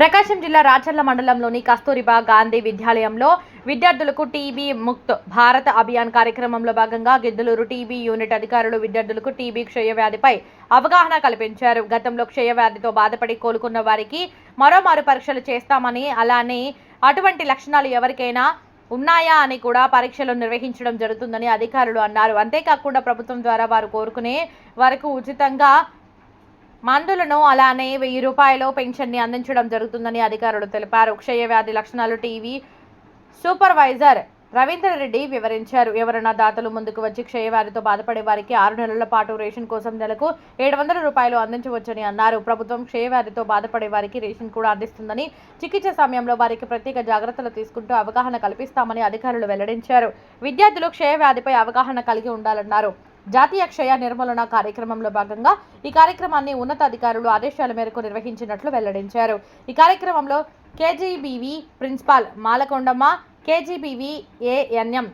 ప్రకాశం జిల్లా రాచర్ల మండలంలోని కస్తూరిబా గాంధీ విద్యాలయంలో విద్యార్థులకు టీబీ ముక్త్ భారత్ అభియాన్ కార్యక్రమంలో భాగంగా గిద్దలూరు టీబీ యూనిట్ అధికారులు విద్యార్థులకు టీబీ క్షయవ్యాధిపై అవగాహన కల్పించారు. గతంలో క్షయవ్యాధితో బాధపడి కోలుకున్న వారికి మరోమారు పరీక్షలు చేస్తామని అలానే అటువంటి లక్షణాలు ఎవరికైనా ఉన్నాయా అని కూడా పరీక్షలు నిర్వహించడం జరుగుతుందని అధికారులు అన్నారు. అంతేకాకుండా ప్రభుత్వం ద్వారా వారు కోరుకునే వరకు ఉచితంగా మందులను అలానే వెయ్యి రూపాయలు పెన్షన్ని అందించడం జరుగుతుందని అధికారులు తెలిపారు. క్షయవ్యాధి లక్షణాలు టీవీ సూపర్వైజర్ రెడ్డి వివరించారు. ఎవరైనా దాతలు ముందుకు వచ్చి క్షయవ్యాధితో బాధపడే వారికి ఆరు నెలల పాటు రేషన్ కోసం నెలకు ఏడు వందల రూపాయలు అందించవచ్చని అన్నారు. ప్రభుత్వం క్షయవ్యాధితో బాధపడే వారికి రేషన్ కూడా అందిస్తుందని చికిత్స సమయంలో వారికి ప్రత్యేక జాగ్రత్తలు తీసుకుంటూ అవగాహన కల్పిస్తామని అధికారులు వెల్లడించారు. విద్యార్థులు క్షయవ్యాధిపై అవగాహన కలిగి ఉండాలన్నారు. జాతీయ క్షయ నిర్మూలన కార్యక్రమంలో భాగంగా ఈ కార్యక్రమాన్ని ఉన్నతాధికారులు ఆదేశాల మేరకు నిర్వహించినట్లు వెల్లడించారు. ఈ కార్యక్రమంలో KGBV principal Malakondamma KGBV ANM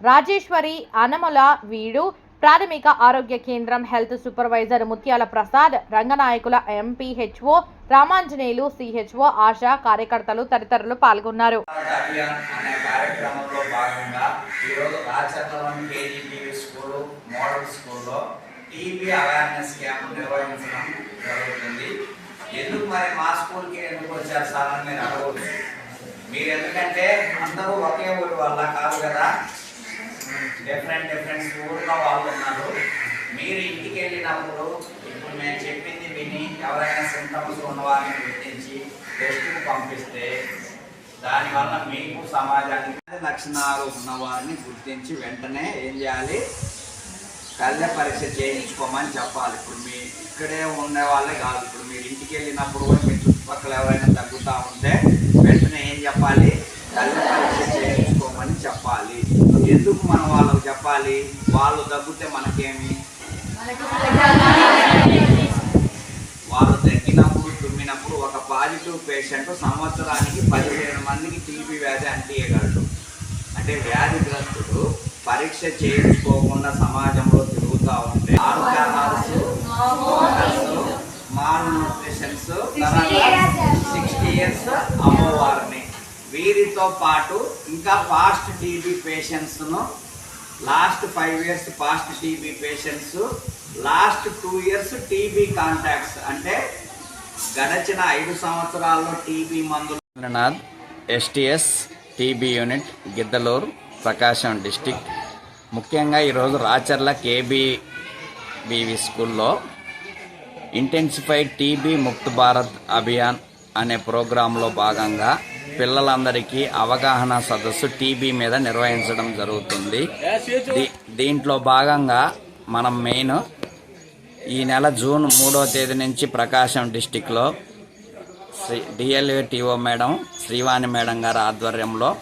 Rajeshwari Anamala Veedu ప్రాథమిక ఆరోగ్య కేంద్రం health supervisor Mutyala Prasad Ranganayakula MPHO Ramanjaneyulu CHO ASHA కార్యకర్తలు తదితరులు పాల్గొన్నారు. టీబీ అవేర్నెస్ క్యాంప్ నిర్వహించడం జరుగుతుంది. ఎందుకు మరి మా స్కూల్కి ఎందుకు వచ్చారు సార్ అని మీరు అడగవచ్చు మీరు ఎందుకంటే అందరూ ఒకే ఊరి వల్ల కాదు కదా? డిఫరెంట్ డిఫరెంట్ ఊళ్ళో వాళ్ళు ఉన్నారు. మీరు ఇంటికి వెళ్ళినప్పుడు ఇప్పుడు మేము చెప్పింది విని ఎవరైనా సింటమ్స్ ఉన్నవారిని గుర్తించి టెస్ట్కి పంపిస్తే దానివల్ల మీకు సమాజానికి లక్షణాలు ఉన్నవారిని గుర్తించి వెంటనే ఏం చేయాలి? కళ్ళ పరీక్ష చేయించుకోమని చెప్పాలి. ఇప్పుడు మీ ఇక్కడే ఉండే వాళ్ళే కాదు. ఇప్పుడు మీరు ఇంటికి వెళ్ళినప్పుడు కూడా మీరు చుట్టుపక్కల ఎవరైనా తగ్గుతూ ఉంటే వెంటనే ఏం చెప్పాలి? తల్లి పరీక్ష చేయించుకోమని చెప్పాలి. ఎందుకు మనం వాళ్ళకు చెప్పాలి? వాళ్ళు తగ్గితే మనకేమి? వాళ్ళు తగ్గినప్పుడు తుమ్మినప్పుడు ఒక పాజిటివ్ పేషెంట్ సంవత్సరానికి పదిహేను మందికి టీబీ వ్యాధి అంటియగలడు అంటే వ్యాధిగ్రస్తుడు పరీక్ష చేయించుకోకుండా సమాజంలో తిరుగుతూ ఉంటే alcohols malnutritions sixty years అమ్మవారిని. వీరితో పాటు ఇంకా past TB పేషెంట్స్ను last five years past TB patients last two years TB contacts అంటే గడచిన ఐదు సంవత్సరాల్లో టీబీ మందులు. STS TB unit Giddalur Prakasam district ముఖ్యంగా ఈరోజు రాచర్ల కేబీ బీవీ స్కూల్లో ఇంటెన్సిఫైడ్ టీబీ ముక్త్ భారత్ అభియాన్ అనే ప్రోగ్రాంలో భాగంగా పిల్లలందరికీ అవగాహన సదస్సు టీబీ మీద నిర్వహించడం జరుగుతుంది. దీ- దీంట్లో భాగంగా మనం మెయిన్ ఈ నెల జూన్ మూడో తేదీ నుంచి ప్రకాశం డిస్టిక్లో Shri DLATO madam Srivani madam గారి ఆధ్వర్యంలో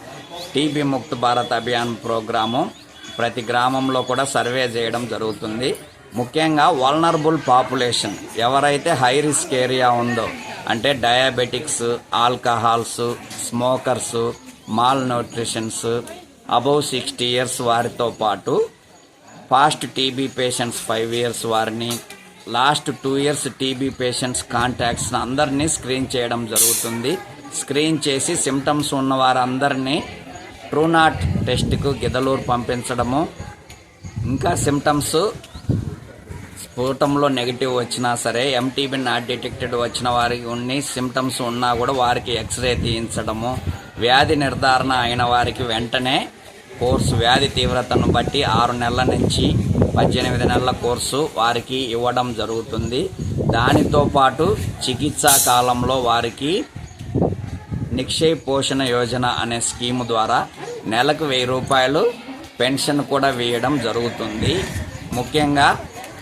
టీబీ ముక్త్ భారత్ అభియాన్ ప్రోగ్రాము ప్రతి గ్రామంలో కూడా సర్వే చేయడం జరుగుతుంది. ముఖ్యంగా వల్నరబుల్ పాపులేషన్ ఎవరైతే హై రిస్క్ ఏరియా ఉందో అంటే diabetics alcohols smokers malnutritions above sixty years వారితో పాటు past TB patients five years వారిని last two years TB patients contacts అందరినీ స్క్రీన్ చేయడం జరుగుతుంది. స్క్రీన్ చేసి సిమ్టమ్స్ ఉన్న వారందరినీ ట్రూనాట్ టెస్ట్కు గిదలూరు పంపించడము. ఇంకా సిమ్టమ్స్ స్ఫోటంలో నెగిటివ్ వచ్చినా సరే ఎంటీబీ నాట్ డిటెక్టెడ్ వచ్చిన వారికి ఉన్ని సిమ్టమ్స్ ఉన్నా కూడా వారికి ఎక్స్రే తీయించడము వ్యాధి నిర్ధారణ అయిన వారికి వెంటనే కోర్సు వ్యాధి తీవ్రతను బట్టి ఆరు నెలల నుంచి పద్దెనిమిది నెలల కోర్సు వారికి ఇవ్వడం జరుగుతుంది. దానితో పాటు చికిత్సా కాలంలో వారికి నిక్షయ్ పోషణ యోజన అనే స్కీము ద్వారా నెలకు వెయ్యి రూపాయలు పెన్షన్ కూడా వేయడం జరుగుతుంది. ముఖ్యంగా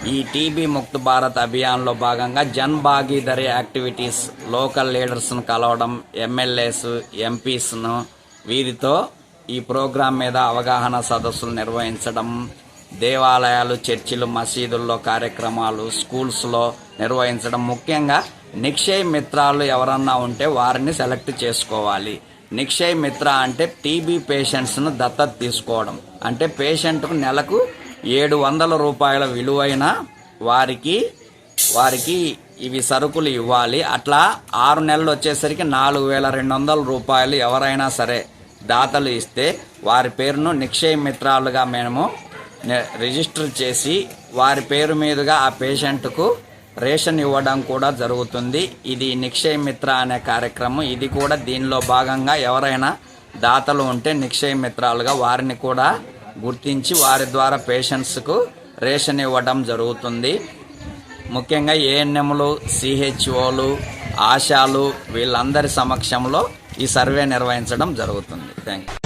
ఈ టీబీ ముక్త్ భారత్ అభియాన్లో భాగంగా జన్ భాగీదారీ యాక్టివిటీస్ లోకల్ లీడర్స్ను కలవడం ఎమ్మెల్యేస్ ఎంపీస్ను వీరితో ఈ ప్రోగ్రాం మీద అవగాహన సదస్సులు నిర్వహించడం దేవాలయాలు చర్చిలు మసీదుల్లో కార్యక్రమాలు స్కూల్స్లో నిర్వహించడం. ముఖ్యంగా నిక్షయ్ మిత్రాలు ఎవరన్నా ఉంటే వారిని సెలెక్ట్ చేసుకోవాలి. నిక్షయ్ మిత్ర అంటే టీబీ పేషెంట్స్ను దత్తత తీసుకోవడం. అంటే పేషెంట్కు నెలకు ఏడు వందల రూపాయల విలువైన వారికి వారికి ఇవి సరుకులు ఇవ్వాలి. అట్లా ఆరు నెలలు వచ్చేసరికి నాలుగు వేల రెండు వందల రూపాయలు ఎవరైనా సరే దాతలు ఇస్తే వారి పేరును నిక్షయ మిత్రాలుగా మేము రిజిస్టర్ చేసి వారి పేరు మీదుగా ఆ పేషెంట్కు రేషన్ ఇవ్వడం కూడా జరుగుతుంది. ఇది నిక్షయ మిత్ర అనే కార్యక్రమం. ఇది కూడా దీనిలో భాగంగా ఎవరైనా దాతలు ఉంటే నిక్షయ మిత్రాలుగా వారిని కూడా గుర్తించి వారి ద్వారా పేషెంట్స్కు రేషన్ ఇవ్వడం జరుగుతుంది. ముఖ్యంగా ఏఎన్ఎంలు సిహెచ్ఓలు ఆశాలు వీళ్ళందరి సమక్షంలో ఈ సర్వే నిర్వహించడం జరుగుతుంది. Thank you